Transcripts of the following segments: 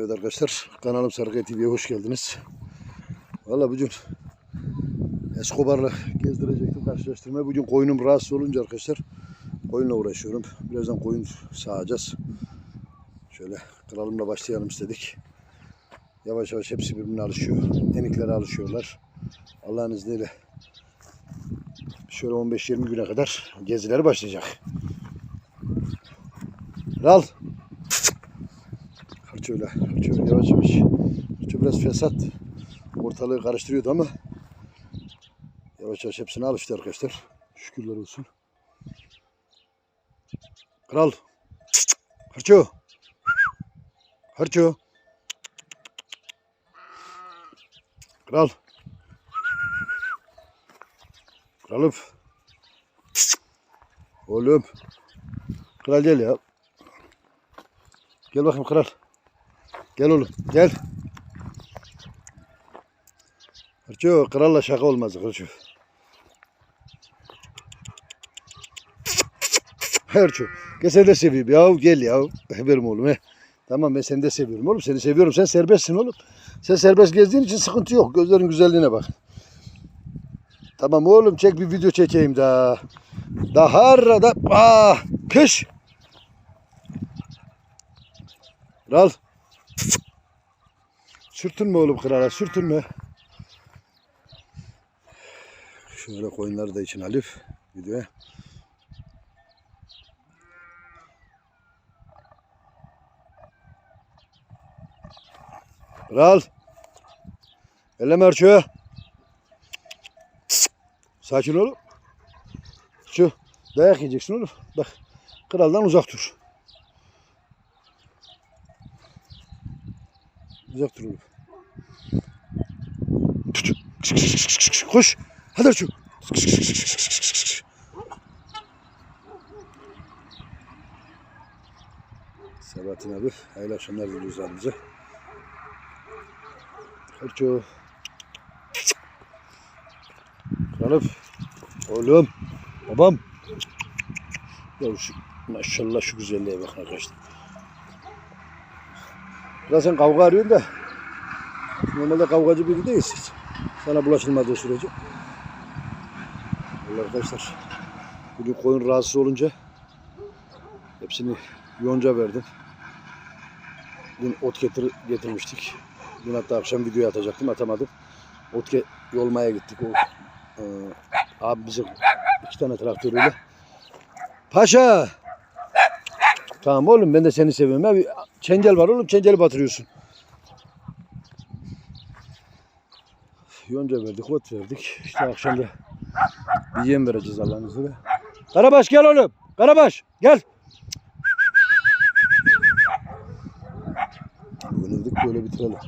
Evet arkadaşlar kanalım Sarıkaya TV'ye hoş geldiniz. Valla bugün Escobar'la gezdirecektim karşılaştırmaya. Bugün koyunum rahatsız olunca arkadaşlar koyunla uğraşıyorum. Birazdan koyun sağacağız. Şöyle kralımla başlayalım istedik. Yavaş yavaş hepsi birbirine alışıyor. Eniklere alışıyorlar. Allah'ın izniyle şöyle 15-20 güne kadar gezileri başlayacak. Kral. Harçöyle, harçöyle yavaş yavaş. Harçö biraz fesat. Ortalığı karıştırıyordu ama yavaş yavaş hepsine alıştı arkadaşlar. Şükürler olsun. Kral. Harçö. Harçö. Kral. Kralım. Oğlum. Kral gel ya. Gel bakayım kral. Gel oğlum gel. Hırçı kralla şaka olmaz Hırçı. Hırçı. Gel seni de seveyim ya gel ya. Benim oğlum he. Tamam ben seni de seviyorum oğlum. Seni seviyorum. Sen serbestsin oğlum. Sen serbest gezdiğin için sıkıntı yok. Gözlerin güzelliğine bak. Tamam oğlum çek bir video çekeyim daha. Daha da ah kış. Kral. Sürtünme oğlum krala sürtünme. Şöyle koyunları da için Alif videoya. Kral. Elleme örçü. Sakin ol. Şu dayak yiyeceksin oğlum. Bak kraldan uzak dur. Uzak dur oğlum. Koş. Hadi Arçu. Sabahattin abi. Hayırlı akşamlar diliyoruz abimize. Arçu. Kralım. Oğlum. Babam. Ya şu, maşallah şu güzelliğe bak arkadaşlar. Ya kavga arıyorsun da normalde kavgacı biri değilsin. Sana bulaşılmadığı sürece. Vallahi arkadaşlar bugün koyun rahatsız olunca hepsini yonca verdim. Dün ot getir, getirmiştik. Dün hatta akşam video atacaktım atamadım. Ot yolmaya gittik. O, e, abi bize iki tane traktörüyle. Paşa! Tamam oğlum ben de seni seviyorum. Abi, çengel var oğlum çengeli batırıyorsun. Yonca verdik, ot verdik. İşte akşam da bir yem vereceğiz Allah'ın izniyle. Karabaş gel oğlum. Karabaş gel. Dedik böyle bitirelim.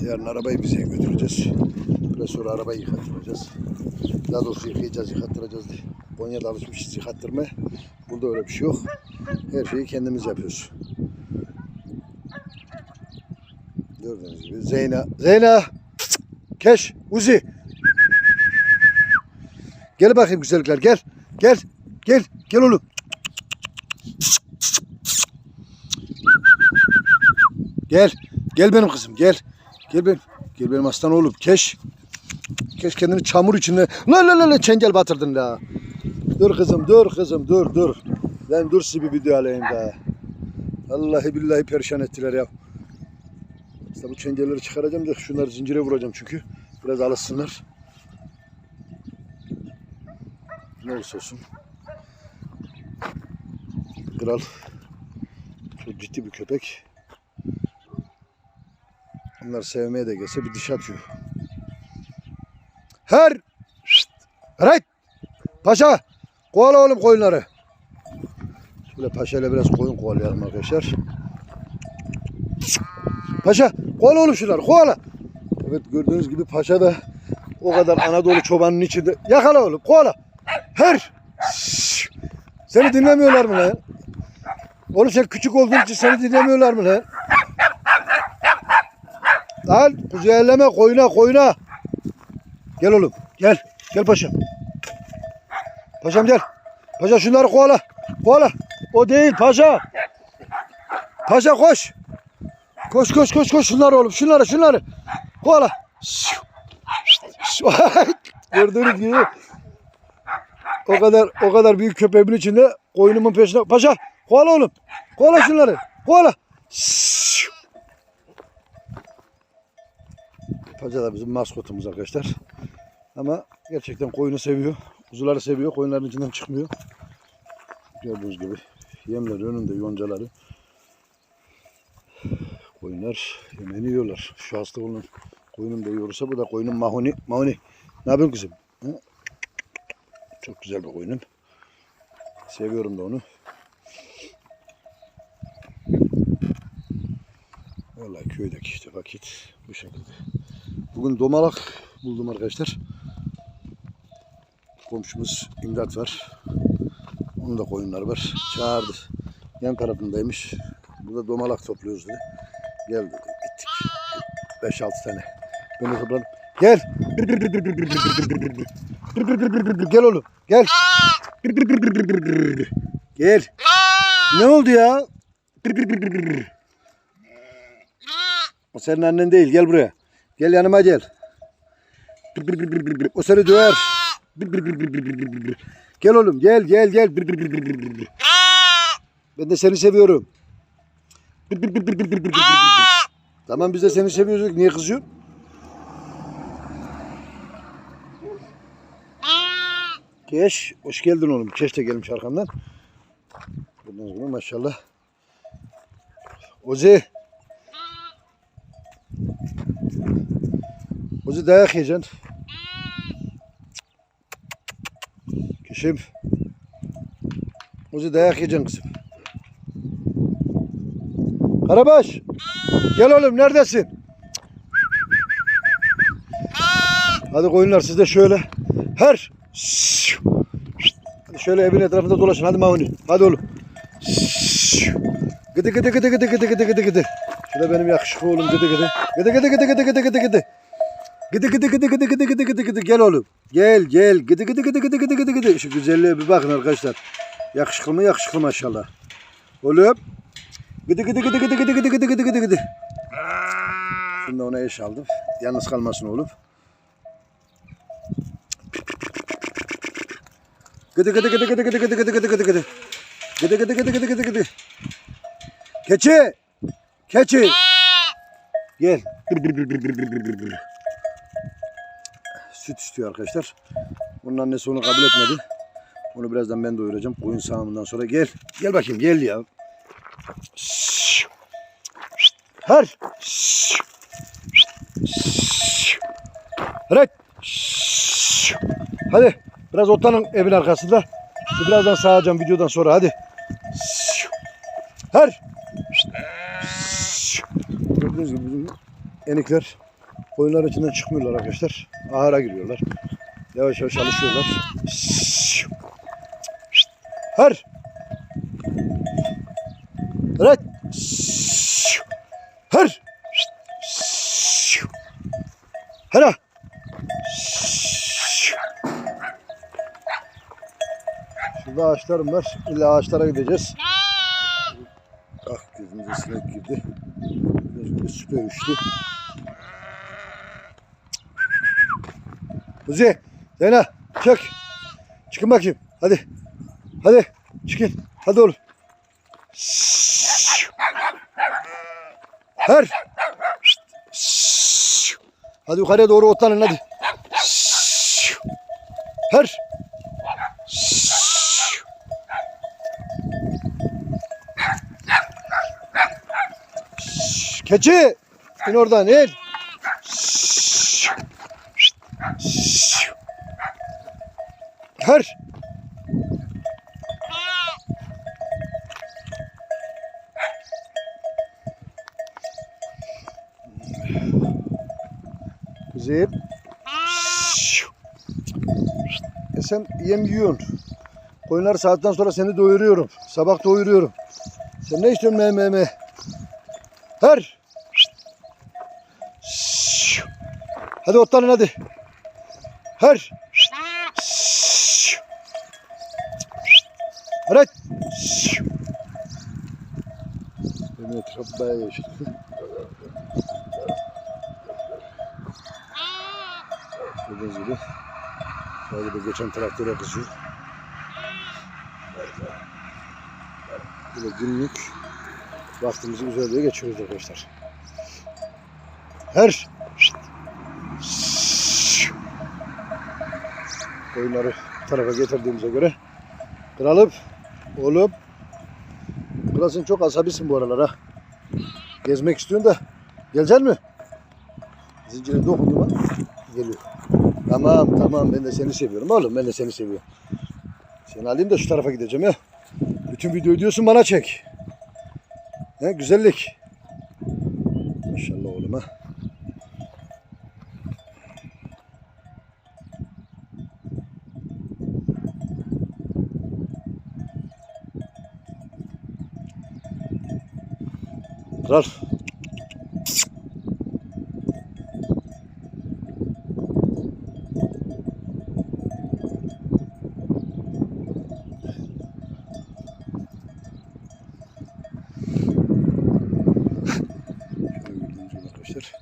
Yarın arabayı bize götüreceğiz. Biraz sonra arabayı yıkattıracağız. Daha doğrusu yıkayacağız, yıkattıracağız diye. Konya'da alışmışız yıkattırmaya. Burada öyle bir şey yok. Her şeyi kendimiz yapıyoruz. Gördüğünüz gibi Zeyna. Zeyna! Keş! Uzi! Gel bakayım güzellikler gel. Gel. Gel. Gel oğlum. Gel. Gel benim kızım gel. Gel benim. Gel benim aslan oğlum. Keş. Keş kendini çamur içinde. La la la la çengel batırdın la. Dur kızım dur kızım dur dur. Ben dur sizi bir video alayım da. Vallahi billahi perişan ettiler ya. İşte bu çengelleri çıkaracağım da şunları zincire vuracağım çünkü. Biraz alışsınlar. Ne olursa olsun. Kral çok ciddi bir köpek. Bunlar sevmeye de gelse bir diş atıyor. Her! Right! Paşa! Kovala oğlum koyunları. Şöyle paşa ile biraz koyun kovalayalım arkadaşlar. Paşa kovala oğlum şunları kovala. Evet gördüğünüz gibi paşa da o kadar Anadolu çobanının içinde. Yakala oğlum kovala. Her! Seni dinlemiyorlar mı lan? Oğlum sen küçük olduğun için seni dinlemiyorlar mı lan? Lan kuzeyelleme koyuna koyuna. Gel oğlum gel. Gel paşam. Paşam gel. Paşa şunları kovala. Kovala. O değil paşa. Paşa koş. Koş koş koş koş şunları oğlum şunları şunları. Kovala. Gördüğünüz gibi o kadar o kadar büyük köpeğimin içinde koyunumun peşine. Paşa kovala oğlum. Kovala şunları. Kovala. Paşa da bizim maskotumuz arkadaşlar. Ama gerçekten koyunu seviyor. Kuzuları seviyor. Koyunların içinden çıkmıyor. Gördüğünüz gibi yemleri önünde yoncaları. Koyunlar yemeğini yiyorlar. Şu hasta olan koyunum da yiyorsa bu da koyunun mahoni. Mahoni. Ne yapıyorsun kızım? Ha? Çok güzel bir koyunum. Seviyorum da onu. Vallahi köydeki işte vakit bu şekilde. Bugün domalak buldum arkadaşlar. Komşumuz imdat var. Onun da koyunları var. Çağırdı. Yan tarafındaymış. Burada domalak topluyoruz dedi. Gel dedi. Gittik. 5-6 tane. Ben de. Gel. Gel oğlum. Gel. Gel. Ne oldu ya? O senin annen değil. Gel buraya. Gel yanıma gel. O seni döver. Gel oğlum gel gel gel. Ben de seni seviyorum. Tamam biz de seni seviyoruz. Niye kızıyorsun? Keş, hoş geldin oğlum. Keş de gelmiş arkamdan. Maşallah. Ozi. Ozi dayak yiyeceksin. Kişim. Ozi dayak yiyeceksin kızım. Karabaş. Gel oğlum neredesin? Hadi koyunlar siz de şöyle. Her. Şöyle evin etrafında dolaşın. Hadi Mahuni. Hadi oğlum. Gıdı gıdı gıdı gıdı gıdı gıdı gıdı gıdı. Şurada benim yakışıklı oğlum gıdı gıdı. Gıdı gıdı gıdı gıdı gıdı gıdı gıdı. Gıdı gıdı gıdı gıdı gıdı gıdı gıdı gıdı gel oğlum. Gel gel. Gıdı gıdı gıdı gıdı gıdı gıdı gıdı. Şu güzelliğe bir bakın arkadaşlar. Yakışıklı mı yakışıklı maşallah. Oğlum. Gıdı gıdı gıdı gıdı gıdı gıdı gıdı gıdı gıdı gıdı. Şimdi ona eş aldım. Yalnız kalmasın oğlum. Gıdı gıdı gıdı gıdı gıdı gıdı gıdı gıdı gıdı gıdı. Gıdı gıdı gıdı gıdı gıdı gıdı. Keçi. Keçi. Gel. Süt istiyor arkadaşlar. Onun annesi onu kabul etmedi. Onu birazdan ben doyuracağım. Koyun sağımından sonra gel. Gel bakayım gel ya. Her. Evet. Hadi. Biraz otlanın evin arkasında. Birazdan sağacağım videodan sonra hadi. Her. Gördüğünüz gibi bizim enikler koyunlar içinden çıkmıyorlar arkadaşlar. Ahıra giriyorlar. Yavaş yavaş alışıyorlar. Her. Evet. Her. Hera. Şurada ağaçlarım var. İlla ağaçlara gideceğiz. Ah gözümüze sinek girdi. Gözümüze süper uçtu. Kuzi, Zeyna, çık. Çıkın bakayım. Hadi. Hadi. Çıkın. Hadi oğlum. Her. Hadi yukarıya doğru otlanın hadi. Her. Keçi. İn oradan in. Her. Kuzeyim. E sen yem yiyorsun. Koyunlar saatten sonra seni doyuruyorum. Sabah doyuruyorum. Sen ne istiyorsun me me me? Her. Hadi otlanın hadi. Her. Evet. Benim etraf bayağı yeşil. Gördüğünüz gibi. Şöyle bir geçen traktöre kızıyor. Böyle günlük vaktimizi güzel diye geçiriyoruz arkadaşlar. Her koyunları tarafa getirdiğimize göre kralım oğlum Kral sen çok asabisin bu aralar ha. Gezmek istiyorsun da gelecek mi? Zincire dokundu mu? Geliyor. Tamam tamam ben de seni seviyorum oğlum ben de seni seviyorum. Seni alayım da şu tarafa gideceğim ya. Bütün videoyu diyorsun bana çek. He, güzellik. Maşallah oğlum ha. Kral. Arkadaşlar.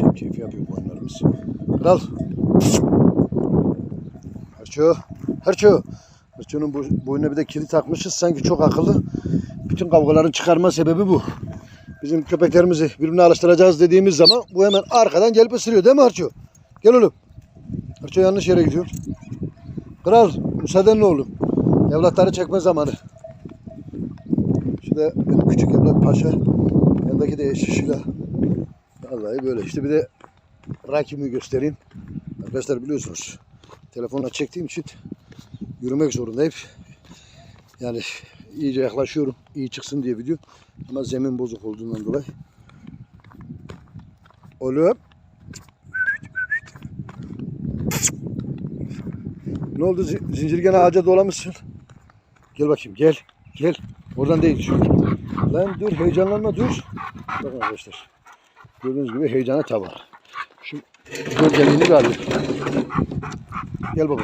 Şey, keyif yapıyor bu oyunlarımız. Kral. Harço. Harço'nun bu, boynuna bir de kilit takmışız. Sanki çok akıllı. Bütün kavgaları çıkarma sebebi bu. Bizim köpeklerimizi birbirine alıştıracağız dediğimiz zaman bu hemen arkadan gelip ısırıyor değil mi Harço? Gel oğlum. Harço yanlış yere gidiyor. Kral müsaadenle oğlum. Evlatları çekme zamanı. Şurada benim küçük evlat Paşa. Yanındaki de eşi Şila. Vallahi böyle işte bir de rakimi göstereyim. Arkadaşlar biliyorsunuz telefonla çektiğim için yürümek zorundayım. Yani iyice yaklaşıyorum. iyi çıksın diye video. Ama zemin bozuk olduğundan dolayı. Oğlum. Ne oldu? Zi- Zincir gene ağaca dolamışsın. Gel bakayım gel. Gel. Oradan değil şu. Lan dur heyecanlanma dur. Bakın arkadaşlar. Gördüğünüz gibi heyecana tavan. Şu gölgeliğini alayım. Gel baba.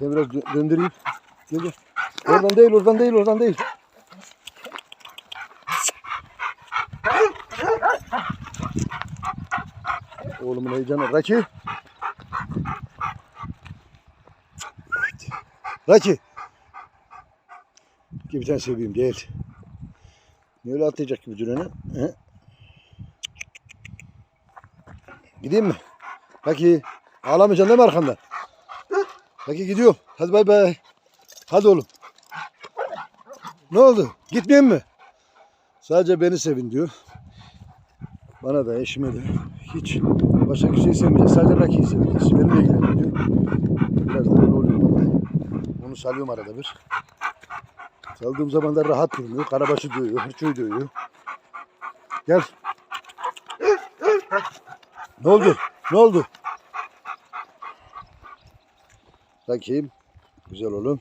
Ben biraz dö- döndüreyim. Gel gel. Oradan değil, oradan değil, oradan değil. Oğlumun heyecanı. Raki. Raki. Gel bir tane seveyim gel. Niye öyle atlayacak gibi ne? He? Gideyim mi? Raki. Ağlamayacaksın değil mi arkamda? Raki gidiyor. Hadi bay bay. Hadi oğlum. Ne oldu? Gitmeyeyim mi? Sadece beni sevin diyor. Bana da eşime de hiç başka kimseyi sevmeyeceğiz. Sadece Raki'yi seveceğiz. Benimle ilgileniyor diyor. Biraz da oluyor. Onu salıyorum arada bir. Saldığım zaman da rahat durmuyor. Karabaşı dövüyor, hırçoyu dövüyor. Gel. Ne oldu? Ne oldu? Bakayım. Güzel oğlum.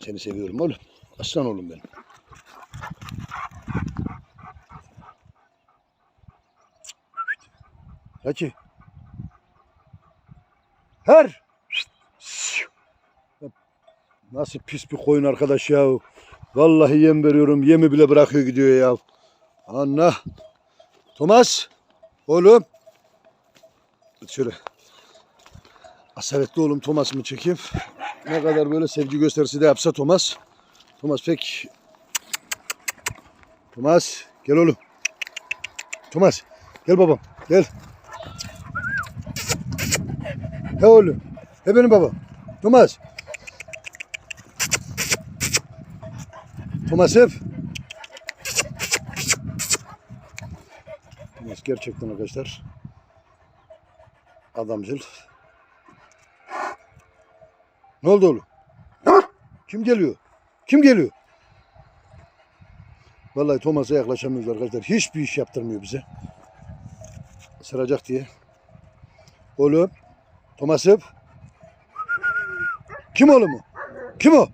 Seni seviyorum oğlum. Aslan oğlum benim. Hadi. Her. Nasıl pis bir koyun arkadaş ya. Vallahi yem veriyorum. Yemi bile bırakıyor gidiyor ya. Anla. Thomas. Oğlum. Şöyle. Asaletli oğlum Thomas'ımı çekeyim. Ne kadar böyle sevgi gösterisi de yapsa Thomas. Thomas pek... Thomas gel oğlum. Thomas gel babam gel. He oğlum. He benim babam. Thomas. Thomas ev. Gerçekten arkadaşlar. Adamcıl. Ne oldu oğlum? Kim geliyor? Kim geliyor? Vallahi Thomas'a yaklaşamıyoruz arkadaşlar. Hiçbir iş yaptırmıyor bize. Isıracak diye. Oğlum. Thomas'ım. Kim oğlum o? Kim o?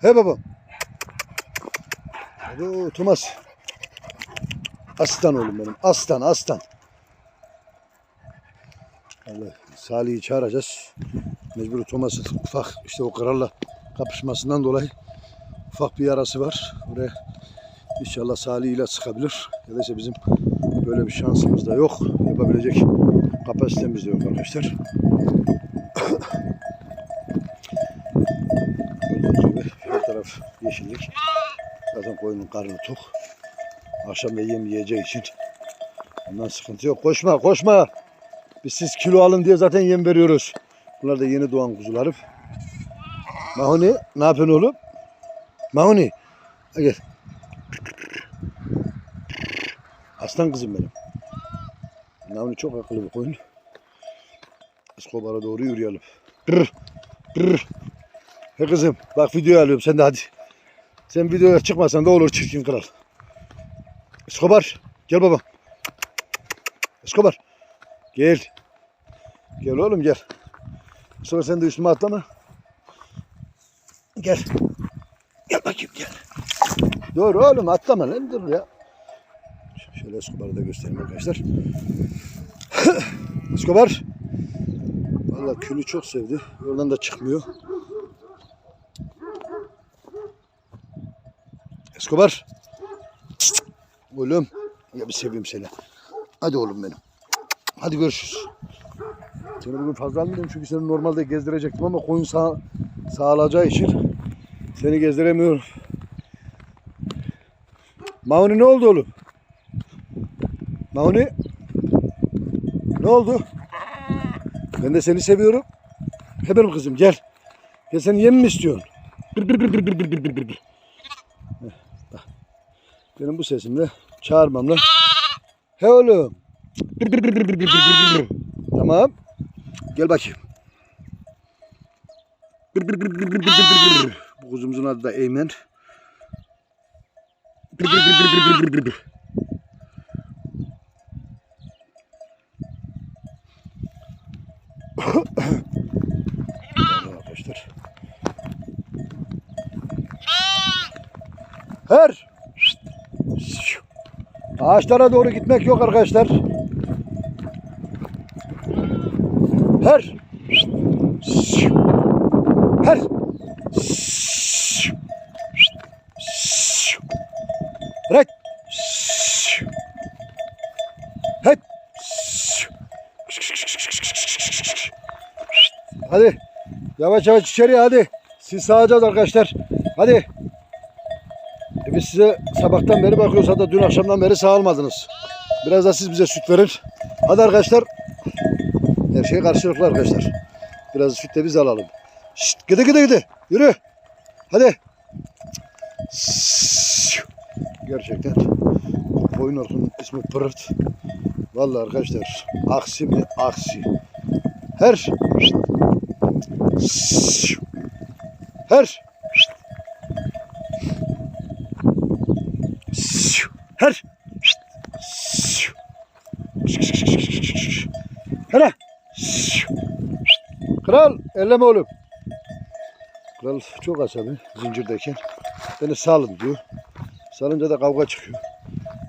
He babam. Alo Thomas. Aslan oğlum benim. Aslan aslan. Allah Salih'i çağıracağız. Mecbur Thomas'ın ufak işte o kralla kapışmasından dolayı ufak bir yarası var. Oraya inşallah Salih ile sıkabilir. Ya da bizim böyle bir şansımız da yok. Yapabilecek kapasitemiz de yok arkadaşlar. Gördüğünüz gibi her taraf yeşillik. Zaten koyunun karnı tok. Akşam da yem yiyeceği için ondan sıkıntı yok. Koşma koşma. Biz siz kilo alın diye zaten yem veriyoruz. Bunlar da yeni doğan kuzularım. Mahoni ne yapıyorsun oğlum? Mahoni. Gel. Aslan kızım benim. Mahoni çok akıllı bir koyun. Escobar'a doğru yürüyelim. He kızım bak videoyu alıyorum sen de hadi. Sen videoya çıkmasan da olur çirkin kral. Escobar gel baba. Escobar gel. Gel oğlum gel. Sonra sen de üstüme atlama. Gel. Gel bakayım gel. Dur oğlum atlama lan dur ya. Şöyle Escobar'ı da göstereyim arkadaşlar. Escobar. Valla külü çok sevdi. Oradan da çıkmıyor. Escobar. Oğlum. Ya bir seveyim seni. Hadi oğlum benim. Hadi görüşürüz. Seni bugün fazla almıyorum çünkü seni normalde gezdirecektim ama koyun sağ, sağlayacağı için seni gezdiremiyorum. Mahuni ne oldu oğlum? Mahuni? Ne oldu? Ben de seni seviyorum. He benim kızım gel. Gel sen yem mi istiyorsun? Bir, bir, bir, bir, bir, bir, bir, bir, bir. Benim bu sesimle çağırmamla. He oğlum. Tamam. Gel bakayım. Bu kuzumuzun adı da Eymen. Ağaçlara doğru gitmek yok arkadaşlar. Her. Her. Bırak. Hey. Hadi. Yavaş yavaş içeriye hadi. Siz sağacağız arkadaşlar. Hadi. E biz size sabahtan beri bakıyoruz. Hatta dün akşamdan beri sağalmadınız. Biraz da siz bize süt verin. Hadi arkadaşlar. Her şey karşılıklı arkadaşlar. Biraz süt de biz alalım. Şşt, gide gide gide. Yürü. Hadi. Gerçekten koyun orkunun ismi Pırırt. Vallahi arkadaşlar aksi mi aksi. Her her her Hele. Kral elleme oğlum. Kral çok asabi zincirdeyken. Beni salın diyor. Salınca da kavga çıkıyor.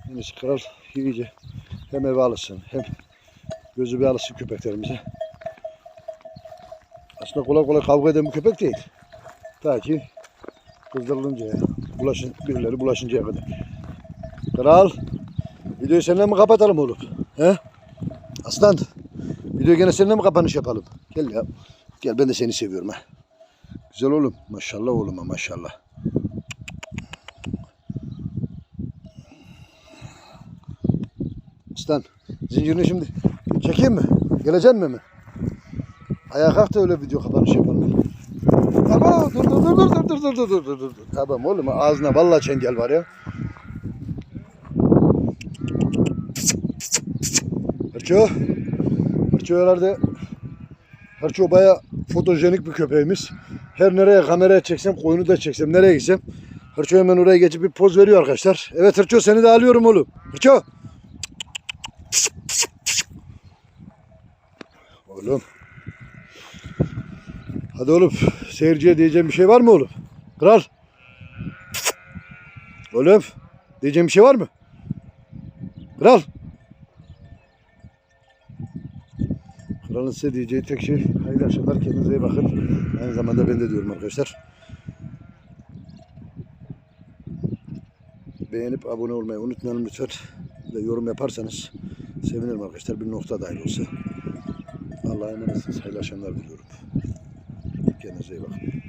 Yani kral iyice hem eve alışsın hem gözü bir alışsın köpeklerimize. Aslında kolay kolay kavga eden bir köpek değil. Ta ki kızdırılıncaya, bulaşın, birileri bulaşıncaya kadar. Kral, videoyu seninle mi kapatalım oğlum? He? Aslan, videoyu gene seninle mi kapanış yapalım? Gel ya, gel ben de seni seviyorum ha. Güzel oğlum, maşallah oğluma maşallah. Aslan, zincirini şimdi çekeyim mi? Geleceksin mi mi? Ayağa kalk da öyle video kapanış yapalım. Tamam dur dur dur dur dur dur dur dur dur dur. Tamam oğlum ağzına vallahi çengel var ya. Hırço. Hırço herhalde Hırço baya fotojenik bir köpeğimiz. Her nereye kameraya çeksem koyunu da çeksem nereye gitsem Hırço hemen oraya geçip bir poz veriyor arkadaşlar. Evet Hırço seni de alıyorum oğlum. Hırço. Oğlum. Hadi oğlum seyirciye diyeceğim bir şey var mı oğlum? Kral. Oğlum diyeceğim bir şey var mı? Kral. Kralın size diyeceği tek şey hayırlı akşamlar kendinize iyi bakın. Aynı zamanda ben de diyorum arkadaşlar. Beğenip abone olmayı unutmayalım lütfen. De yorum yaparsanız sevinirim arkadaşlar. Bir nokta dahil olsa. Allah'a emanetsiniz. Hayırlı akşamlar diliyorum. Kendinize iyi bakın.